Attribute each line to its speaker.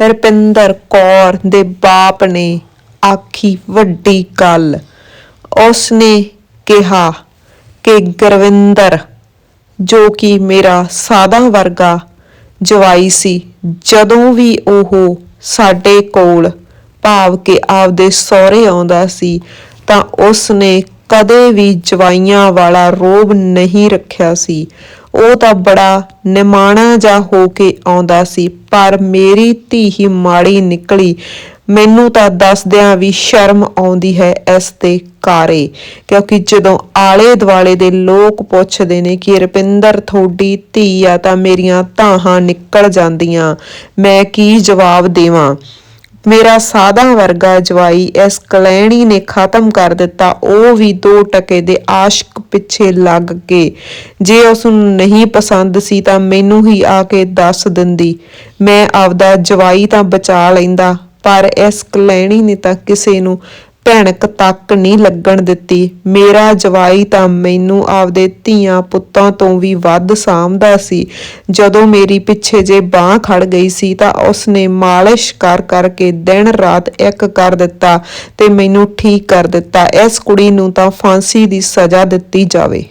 Speaker 1: ਰਪਿੰਦਰ ਕੌਰ ਦੇ ਬਾਪ ਨੇ ਆਖੀ ਵੱਡੀ ਗੱਲ। ਉਸਨੇ ਕਿਹਾ ਕਿ ਗੁਰਵਿੰਦਰ, ਜੋ ਕਿ ਮੇਰਾ ਸਾਦਾ ਵਰਗਾ ਜਵਾਈ ਸੀ, ਜਦੋਂ ਵੀ ਉਹ ਸਾਡੇ ਕੋਲ ਭਾਵ ਕਿ ਆਪਦੇ ਸਹੁਰੇ ਆਉਂਦਾ ਸੀ, ਤਾਂ ਉਸਨੇ ਕਦੇ ਵੀ ਜਵਾਈਆਂ ਵਾਲਾ ਰੋਬ ਨਹੀਂ ਰੱਖਿਆ ਸੀ। ਉਹ ਤਾਂ ਬੜਾ ਨਿਮਾਣਾ ਜਾ ਹੋ ਕੇ ਆਉਂਦਾ ਸੀ, ਪਰ ਮੇਰੀ ਧੀ ਹੀ ਮਾੜੀ ਨਿਕਲੀ। ਮੈਨੂੰ ਤਾਂ ਦੱਸਦਿਆਂ ਵੀ ਸ਼ਰਮ ਆਉਂਦੀ ਹੈ ਇਸ ਤੇ ਕਾਰੇ, ਕਿਉਂਕਿ ਜਦੋਂ ਆਲੇ ਦੁਆਲੇ ਦੇ ਲੋਕ ਪੁੱਛਦੇ ਨੇ ਕਿ, ਰਪਿੰਦਰ, ਤੁਹਾਡੀ ਧੀ ਆ ਤਾਂ ਮੇਰੀਆਂ ਧਾਹਾਂ ਨਿਕਲ ਜਾਂਦੀਆਂ, ਮੈਂ ਕੀ ਜਵਾਬ ਦੇਵਾਂ? ਮੇਰਾ ਸਾਦਾ ਵਰਗਾ ਜਵਾਈ, ਇਸ ਕਲੈਣੀ ਨੇ ਖਤਮ ਕਰ ਦਿੱਤਾ। ਉਹ ਵੀ ਦੋ ਟਕੇ ਦੇ ਆਸ਼ਕ ਪਿੱਛੇ ਲੱਗ ਕੇ। ਜੇ ਉਸ ਨੂੰ ਨਹੀਂ ਪਸੰਦ ਸੀ ਤਾਂ ਮੈਨੂੰ ਹੀ ਆ ਕੇ ਦੱਸ ਦਿੰਦੀ। ਮੈਂ ਆਪਦਾ ਜਵਾਈ ਤਾਂ ਬਚਾ ਲੈਂਦਾ, ਪਰ ਇਸ ਕਲੈਣੀ ਨੇ ਤਾਂ ਕਿਸੇ ਨੂੰ ਭੈਣਕ ਤੱਕ ਨਹੀਂ ਲੱਗਣ ਦਿੱਤੀ। ਮੇਰਾ ਜਵਾਈ ਤਾਂ ਮੈਨੂੰ ਆਪਦੇ ਧੀਆਂ ਪੁੱਤਾਂ ਤੋਂ ਵੀ ਵੱਧ ਸਾਂਭਦਾ ਸੀ। ਜਦੋਂ ਮੇਰੀ ਪਿੱਛੇ ਜੇ ਬਾਹ ਖੜ ਗਈ ਸੀ ਤਾਂ ਉਸਨੇ ਮਾਲਿਸ਼ ਕਰ ਕਰਕੇ ਦਿਨ ਰਾਤ ਇੱਕ ਕਰ ਦਿੱਤਾ ਤੇ ਮੈਨੂੰ ਠੀਕ ਕਰ ਦਿੱਤਾ। ਇਸ ਕੁੜੀ ਨੂੰ ਤਾਂ ਫਾਂਸੀ ਦੀ ਸਜ਼ਾ ਦਿੱਤੀ ਜਾਵੇ।